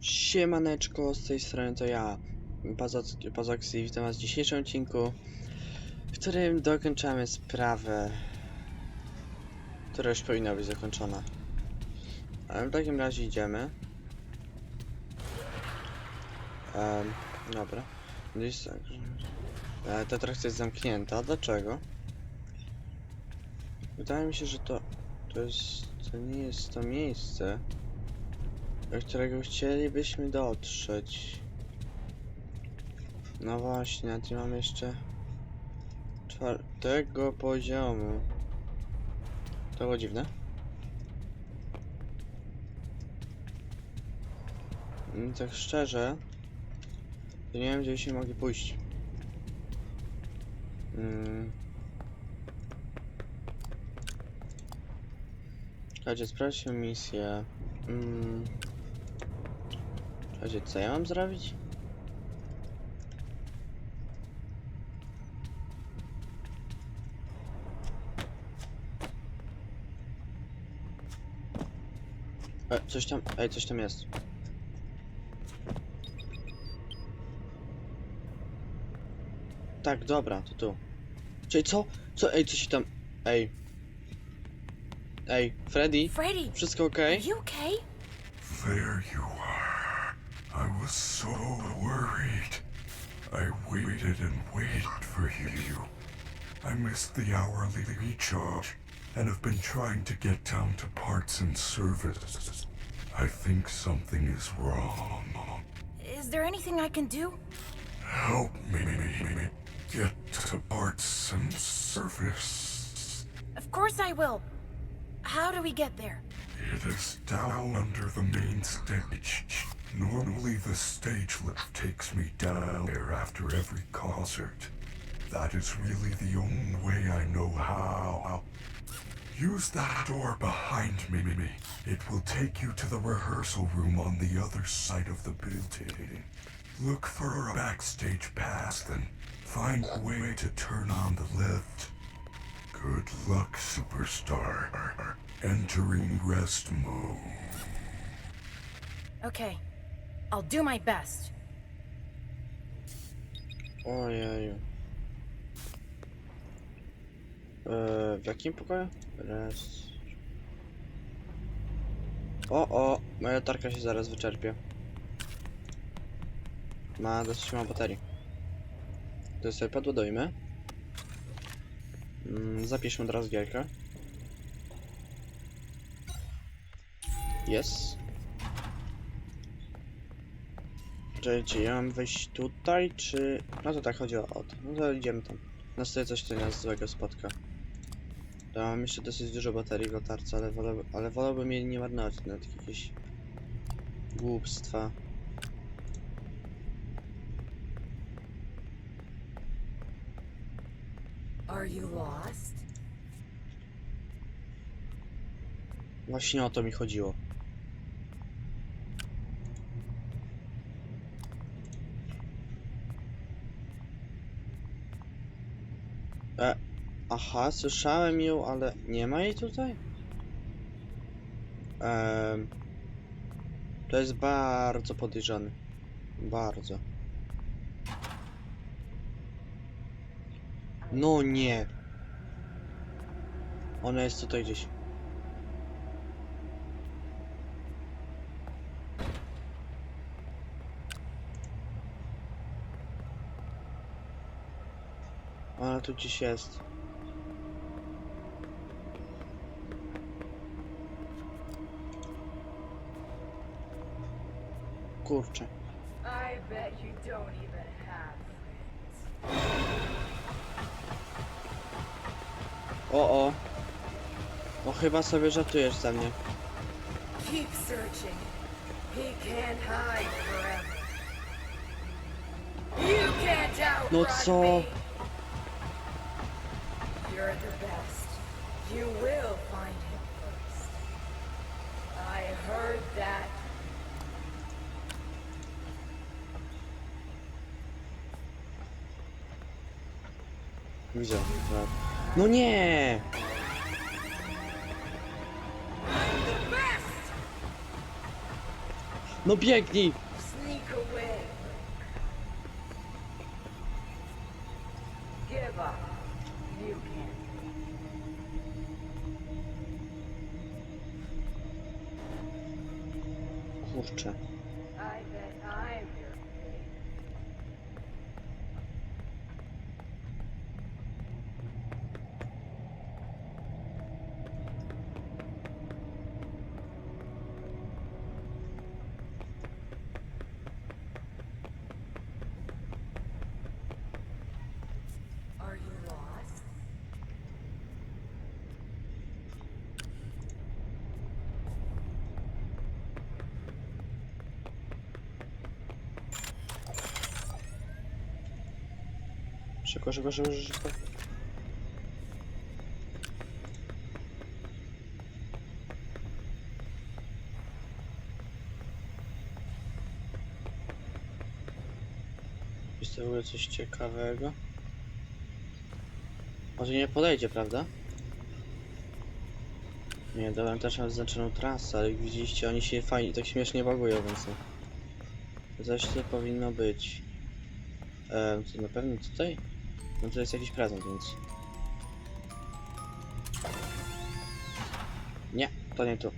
Siemaneczko, z tej strony to ja, Pazo- Pazox i witam was w dzisiejszym odcinku, w którym dokończamy sprawę, która już powinna być zakończona. Ale w takim razie idziemy. Um, dobra. Gdzieś tak. że- E, ta atrakcja jest zamknięta, dlaczego? Wydaje mi się, że to, to jest, to nie jest to miejsce, do którego chcielibyśmy dotrzeć. No właśnie, a tu mam jeszcze czwartego poziomu. To było dziwne. Mm, Tak szczerze, to nie wiem gdzie byśmy mogli pójść. Mm. Słuchajcie, sprawdźmy misję. Mm. Słuchajcie, co ja mam zrobić? E, coś tam, ej, coś tam jest. Tak, dobra, to tu. Czyli co? Co? Ej, co się tam... Ej. Ej, Freddy? Freddy, Wszystko are okej? you okay? There you are. Was so worried. I waited and waited for you. I missed the hourly recharge and have been trying to get down to parts and service. I think something is wrong. Is there anything I can do? Help me get to parts and service. Of course I will. How do we get there? It is down under the main stage. Normally the stage lift takes me down there after every concert. That is really the only way I know how. Use that door behind me. It will take you to the rehearsal room on the other side of the building. Look for a backstage pass, then find a way to turn on the lift. Good luck, superstar. Entering rest mode. Okay, I'll do my best. Ojeju. Eee, w jakim pokoju? Raz. O, o, moja latarka się zaraz wyczerpie. Ma dosyć mało baterii. To sobie podładujmy. Mm, zapiszmy od razu gierkę. Jest. Czekajcie, ja mam wejść tutaj, czy... No to tak chodziło o to. No to idziemy tam. Na stole coś tu nas złego spotka. Ja mam jeszcze dosyć dużo baterii w latarce, ale, ale wolałbym jej nie marnować na takie jakieś... głupstwa. Are you lost? Właśnie o to mi chodziło. Aha, słyszałem ją, ale nie ma jej tutaj? Ehm, to jest bardzo podejrzane. Bardzo. No nie. Ona jest tutaj gdzieś. Ona tu gdzieś jest. Kurczę. O, o. O, chyba sobie żartujesz ze mnie. Keep searching. He can't hide forever. You can't outrun No co? me. You're the best. You will find him first. I heard that. Widzę. tak. No nie! No biegnij! Sneak away. Give up. You can't. Kurczę. I bet I'm your fate. Are you lost? Szybko, szybko, szybko, szybko. Jest to w ogóle coś ciekawego? Może nie podejdzie, prawda? Nie, dałem też mam zaznaczoną trasę, ale jak widzieliście, oni się fajnie, tak śmiesznie bagują, więc. Coś tu powinno być. Ehm, to na pewno tutaj? No to jest jakiś prezent, więc... Nie, to nie tu.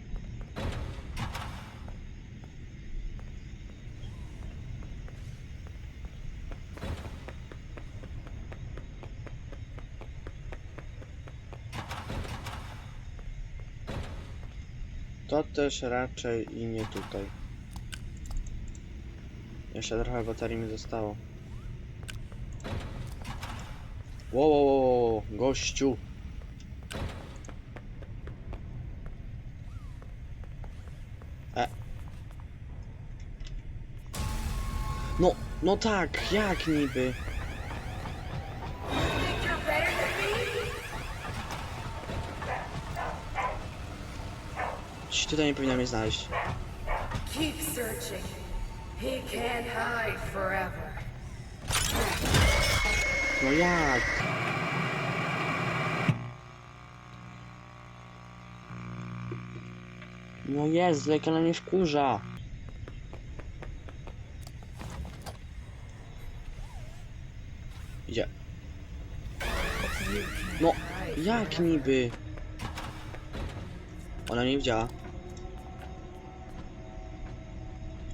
To też raczej i nie tutaj. Jeszcze trochę baterii mi zostało. Wow, wow, wow, gościu. E. No, no tak, jak niby? Ci tutaj nie powinna mnie znaleźć. Keep searching. He can't hide forever. No jak? No jest, jak ona mnie wkurza. Idzie. No, jak niby? Ona nie widziała.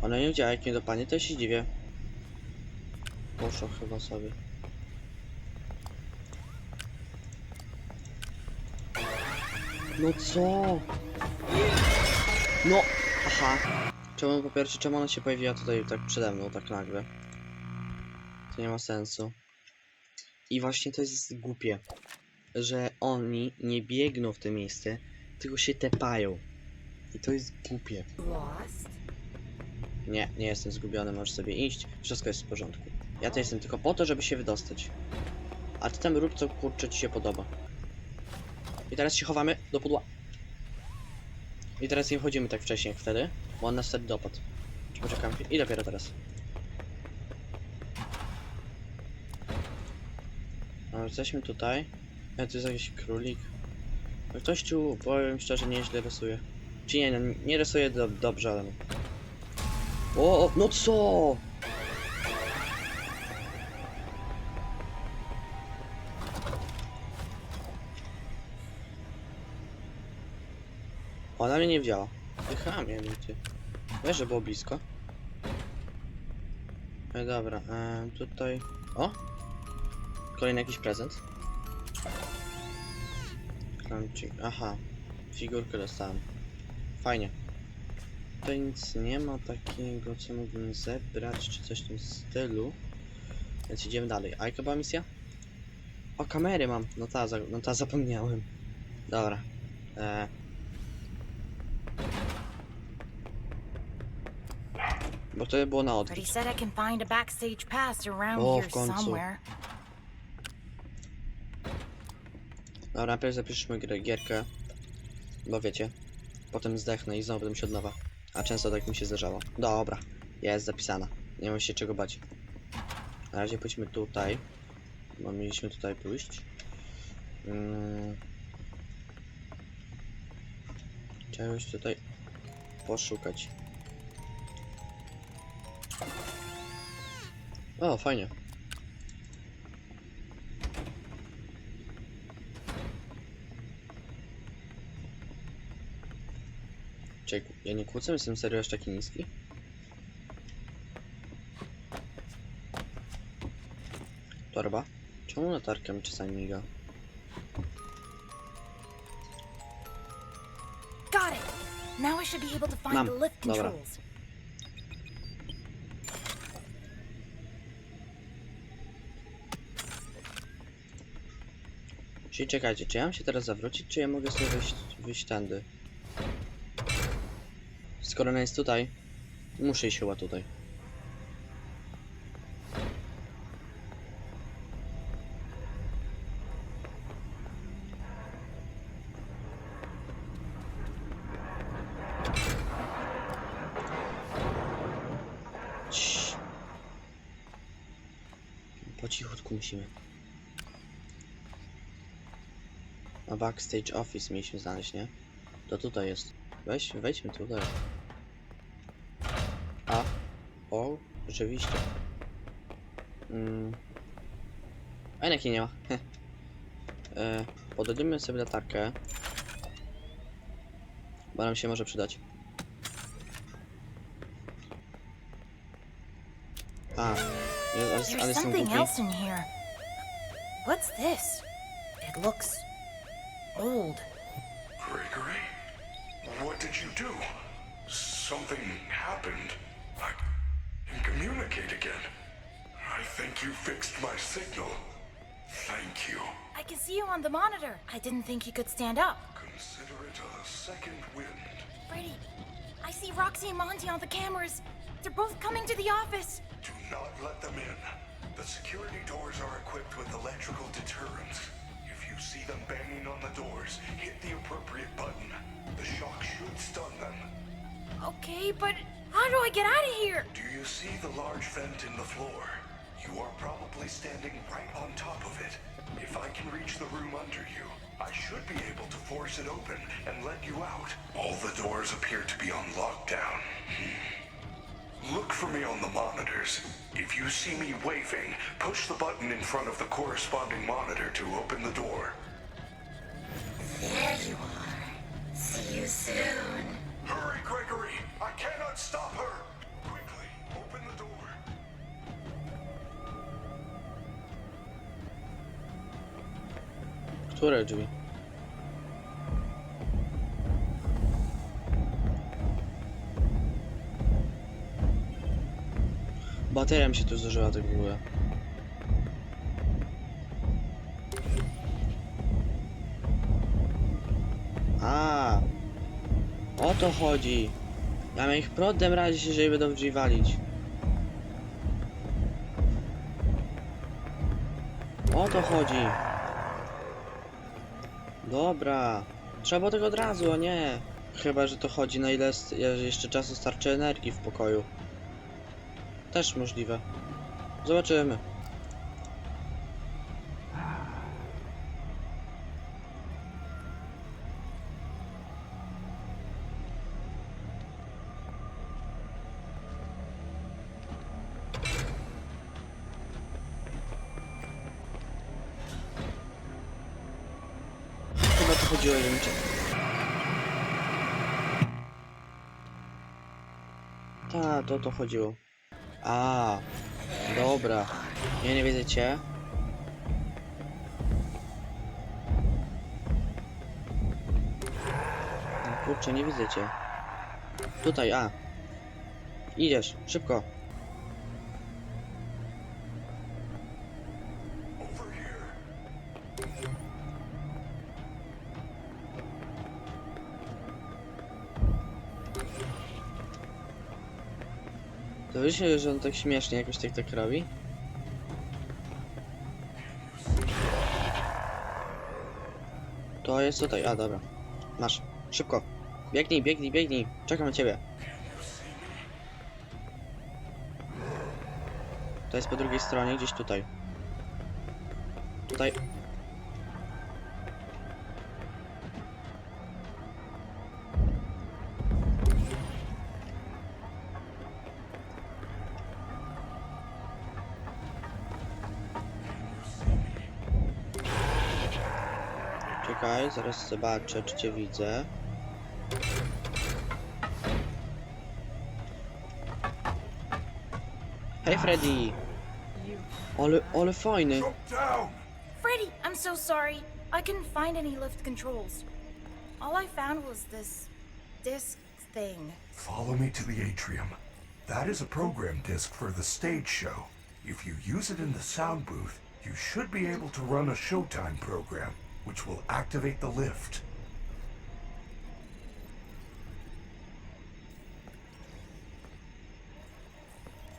Ona nie widziała, jak nie dopanie, to się dziwię. Poszło chyba sobie. No co? No, aha. Czemu po pierwsze, czemu ona się pojawiła tutaj tak przede mną, tak nagle? To nie ma sensu. I właśnie to jest głupie, że oni nie biegną w to miejsce, tylko się tepają. I to jest głupie. Nie, nie jestem zgubiony, możesz sobie iść, wszystko jest w porządku. Ja to jestem tylko po to, żeby się wydostać. A ty tam rób co kurczę ci się podoba. I teraz się chowamy do pudła. I teraz nie wchodzimy tak wcześnie jak wtedy, bo on nas wtedy dopadł. Poczekamy? I dopiero teraz. No, jesteśmy tutaj. Ja tu jest jakiś królik. Ktoś tu, powiem szczerze, nieźle rysuje. Czy nie, no, nie rysuje do, dobrze, ale... O, no co? Ona mnie nie wzięła. Wychamie mi ty. Wiesz, że było blisko. No dobra, e, tutaj... O! Kolejny jakiś prezent. Klamczyk, aha. Figurkę dostałem. Fajnie. Tutaj nic nie ma takiego, co mógłbym zebrać, czy coś w tym stylu. Więc idziemy dalej. A jaka była misja? O, kamery mam. No ta, no ta zapomniałem. Dobra. E... Bo to było na But he odwrót. said I can find a backstage pass around O, here w końcu. somewhere. Dobra, najpierw zapiszmy grę, gierkę. Bo wiecie. Potem zdechnę i znowu będę się od nowa. A często tak mi się zdarzało. Dobra, jest zapisana. Nie mam się czego bać. Na razie pójdźmy tutaj. Bo mieliśmy tutaj pójść. Mm. Czegoś tutaj poszukać. O, fajnie. Czekaj, ja nie kłócę, jestem serio aż taki niski? Torba? Czemu latarka mi czasami miga? Got it. Now I should be able to find Mam. the lift Dobra. Czyli czekajcie, czy ja mam się teraz zawrócić, czy ja mogę sobie wyjść, wyjść tędy? Skoro ona jest tutaj, muszę iść chyba tutaj. Backstage office mieliśmy znaleźć, nie? To tutaj jest. Weź, wejdźmy tutaj. A. O, rzeczywiście. Mm. Jej nie ma. E, pododimy sobie latarkę. Bo nam się może przydać. A. Ale, ale głupi. here. What's this? It looks old. Gregory? What did you do? Something happened. I can communicate again. I think you fixed my signal. Thank you. I can see you on the monitor. I didn't think you could stand up. Consider it a second wind. Brady, I see Roxy and Monty on the cameras. They're both coming to the office. Do not let them in. The security doors are equipped with electrical deterrents. You see them banging on the doors, hit the appropriate button. The shock should stun them. Okay, but how do I get out of here? Do you see the large vent in the floor? You are probably standing right on top of it. If I can reach the room under you, I should be able to force it open and let you out. All the doors appear to be on lockdown. Hmm. Look for me on the monitors. If you see me waving, push the button in front of the corresponding monitor to open the door. There you are. See you soon. Hurry, Gregory! I cannot stop her! Quickly, open the door. Które drzwi? Bateria mi się tu zużyła tak w ogóle. A, o to chodzi. Ja miałem ich prądem radzić, jeżeli będą w walić. O to chodzi. Dobra. Trzeba tego od razu, a nie. Chyba, że to chodzi na ile jeszcze czasu starczy energii w pokoju. Też możliwe. Zobaczymy. Chyba chodziło, że to to chodziło. A, dobra. Nie, nie widzicie? No, kurczę, nie widzicie. Tutaj, a. Idziesz, szybko. Wiecie, że on tak śmiesznie jakoś tak tak robi? To jest tutaj, a dobra. Masz, szybko. Biegnij, biegnij, biegnij. Czekam na ciebie. To jest po drugiej stronie, gdzieś tutaj. Tutaj. Czekaj, zaraz zobaczę, czy cię widzę. Hej Freddy! Ale, ale fajny! Freddy, I'm so sorry. I couldn't find any lift controls. All I found was this disc thing. Follow me to the atrium. That is a program disc for the stage show. If you use it in the sound booth, you should be able to run a Showtime program, which will activate the lift.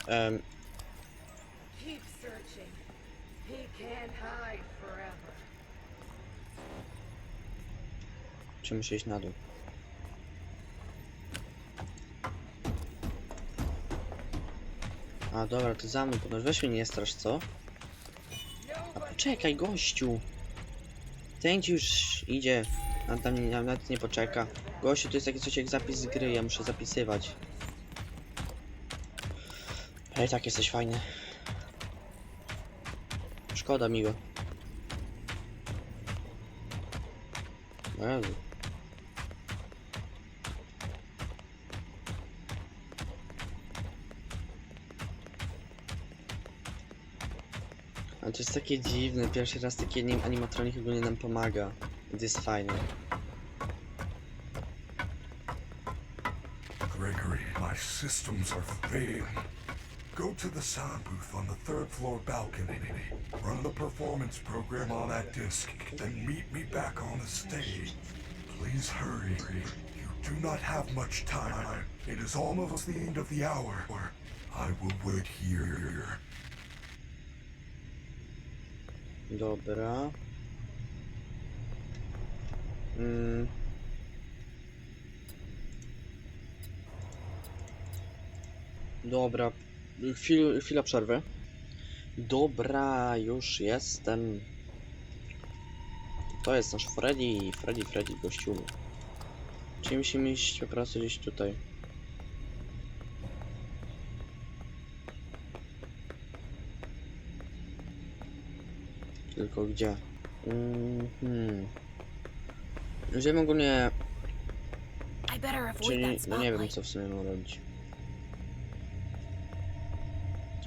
Em, Keep searching. He can't hide forever. czy muszę iść na dół? A dobra, to za mną, podąż. weź mnie nie strasz, co? A poczekaj, gościu! Ten już idzie, a tam nie, nawet nie poczeka. Gościu, to jest takie coś jak zapis z gry, ja muszę zapisywać. Ale tak jesteś fajny. Szkoda mi go. Jezu. Ale to jest takie dziwne, pierwszy raz taki anim animatronik ogólnie nam pomaga. To jest fajne. Gregory, my systems are failing. Go to the sound booth on the third floor balcony. Run the performance program on that disc, then meet me back on the stage. Please hurry. You do not have much time. It is almost the end of the hour. I will wait here. Dobra. Mm. Dobra. Chwil, chwila przerwy. Dobra, już jestem. To jest nasz Freddy. Freddy, Freddy, gościu. Czyli musimy iść po prostu gdzieś tutaj. Tylko gdzie? Mhm. Gdzie ogólnie... Czyli... No nie wiem co w sumie mam robić.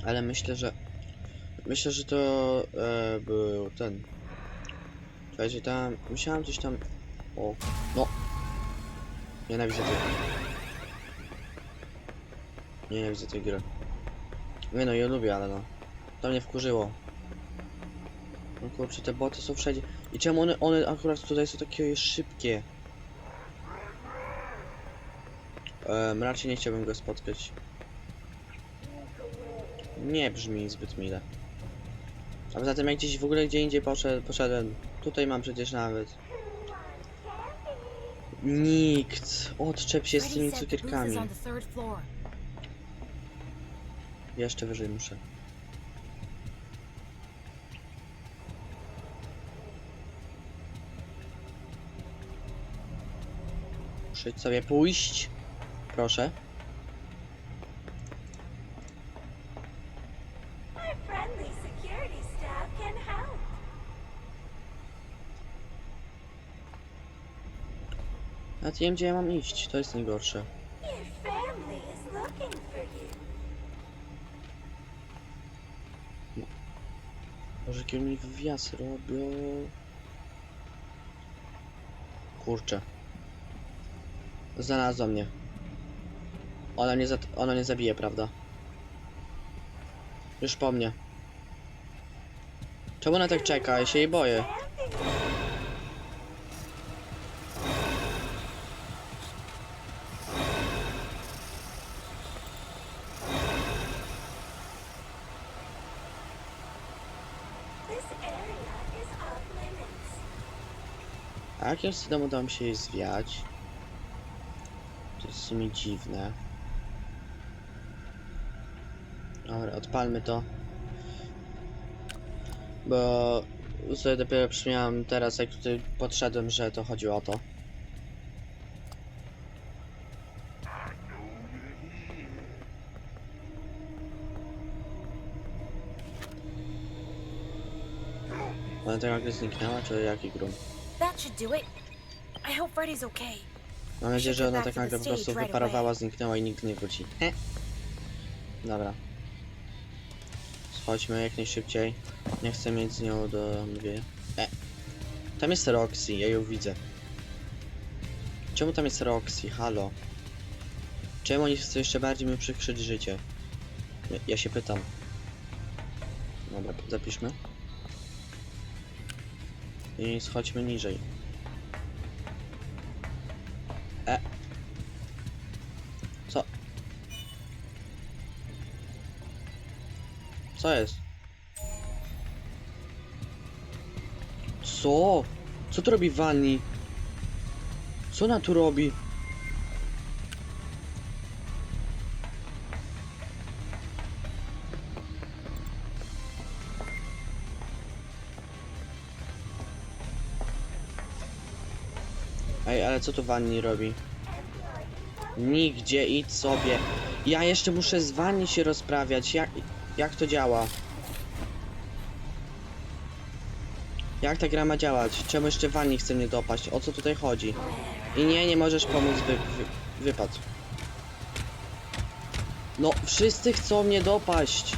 Ale myślę, że... Myślę, że to e, był ten... Słuchajcie, tam... Musiałem coś tam... O, no! Nienawidzę tej... Nienawidzę tej gry. Nie no, ja lubię, ale no. To mnie wkurzyło. Kurczę, te boty są wszędzie. I czemu one, one akurat tutaj są takie szybkie? Um, raczej nie chciałbym go spotkać. Nie brzmi zbyt mile. A poza tym jak gdzieś w ogóle gdzie indziej poszedł, poszedłem. Tutaj mam przecież nawet. Nikt! Odczep się z tymi cukierkami. Jeszcze wyżej muszę. Muszę sobie pójść. Proszę. Nawet nie wiem gdzie ja mam iść, to jest najgorsze. Może jakie oni wywiasy robią. Kurczę. Znalazła mnie. Ona mnie, ona nie zabije, prawda? Już po mnie. Czemu ona tak czeka? Ja się jej boję. This area is off limits. A jakim cudem udało mi się jej zwiać? Sumie dziwne. Dobra, odpalmy to. Bo sobie dopiero przypomniałem teraz, jak tutaj podszedłem, że to chodziło o to. Tak nagle zniknęła, czy jaki grum? That should do it. I hope Freddy's okay. Mam nadzieję, że ona tak nagle po prostu wyparowała, zniknęła i nikt nie wróci. He. Dobra. Schodźmy jak najszybciej. Nie chcę mieć z nią do mówię. E. Tam jest Roxy, ja ją widzę. Czemu tam jest Roxy? Halo. Czemu oni chcą jeszcze bardziej mi przykrzyć życie? Ja, ja się pytam. Dobra, zapiszmy. I schodźmy niżej. E. Co? Co jest? Co? Co tu robi Wanni? Co ona tu robi? Co tu Wanni robi? Nigdzie, idź sobie. Ja jeszcze muszę z Wanni się rozprawiać. Jak, jak to działa? Jak ta gra ma działać? Czemu jeszcze Wanni chce mnie dopaść? O co tutaj chodzi? I nie, nie możesz pomóc, wy, wy, wypad. No, wszyscy chcą mnie dopaść.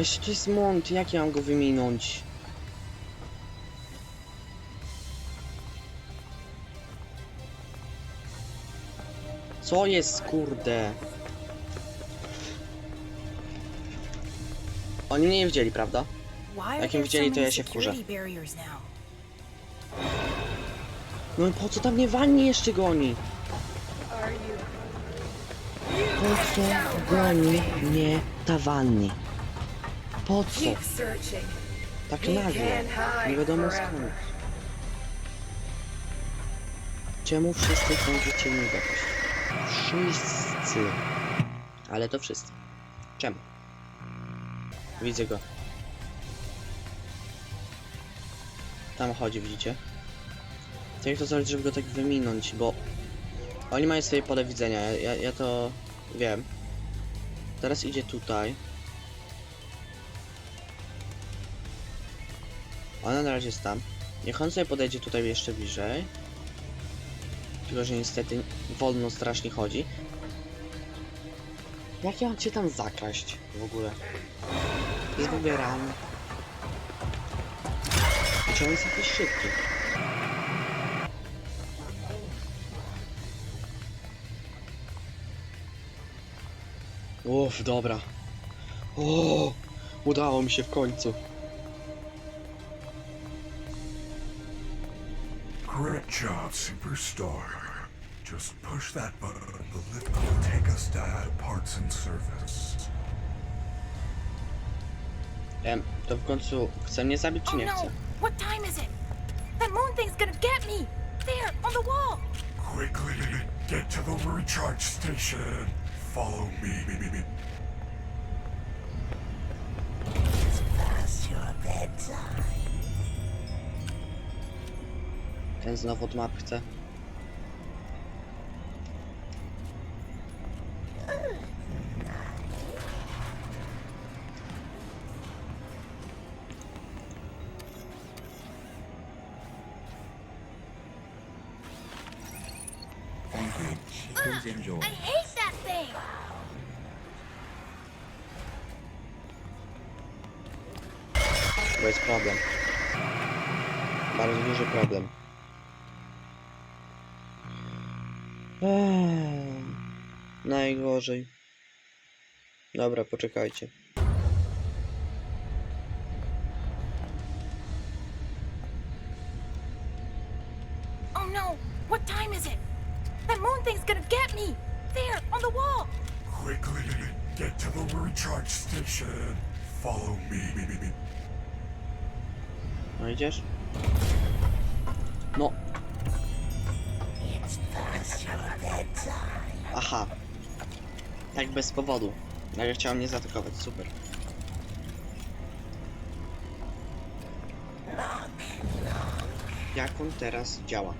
No jeszcze jest Mont, jak ja mam go wyminąć? Co jest, kurde? Oni mnie nie widzieli, prawda? Jak so widzieli, to ja się wkurzę. No i po co tam mnie Wanni jeszcze goni? Po co goni mnie ta Wanni? Po co? Tak nagle. Nie wiadomo skąd. Czemu wszyscy chcą mnie dopaść? Wszyscy. Ale to wszyscy. Czemu? Widzę go. Tam chodzi, widzicie? Jak to zrobić, żeby go tak wyminąć, bo... Oni mają swoje pole widzenia, ja, ja to wiem. Teraz idzie tutaj. Ona na razie jest tam. Niech on sobie podejdzie tutaj jeszcze bliżej. Tylko, że niestety wolno strasznie chodzi. Jak ja mam cię tam zakraść w ogóle? Jest w ogóle realne. Czy on jest jakiś szybki? Uff, dobra. O, udało mi się w końcu. Job, superstar. Just push that button. The lift will take us to parts and service. Em, to w końcu chce mnie zabić czy Oh nie no! What time is it? That moon thing's gonna get me! There, on the wall! Quickly, get to the recharge station. Follow me. Ten znowu od map chce. Najgorzej. Dobra, poczekajcie. Oh no! What time is it? That moon thing's gonna get me! There, on the wall! Quickly, get to the recharge station. Follow me. No idziesz? No. Aha. Tak bez powodu. Nagle chciał mnie zaatakować, super. Jak on teraz działa?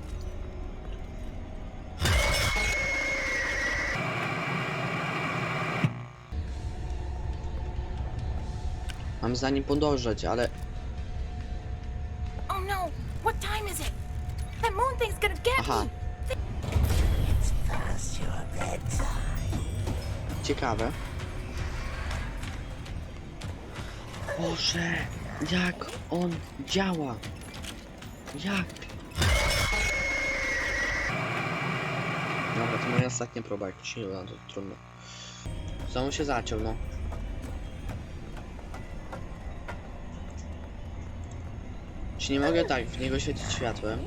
Mam za nim podążać, ale ciekawe. Boże, jak on działa? Jak? Dobra, to moja ostatnia próba, jak się nie uda, to trudno. Znowu się zaciął, no. Czy nie mogę tak w niego świecić światłem?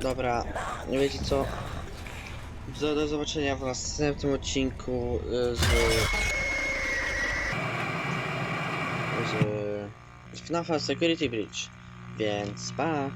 Dobra, nie wiecie co? Do, do zobaczenia w następnym odcinku y, z... z... z FNAF Security Bridge. Więc pa!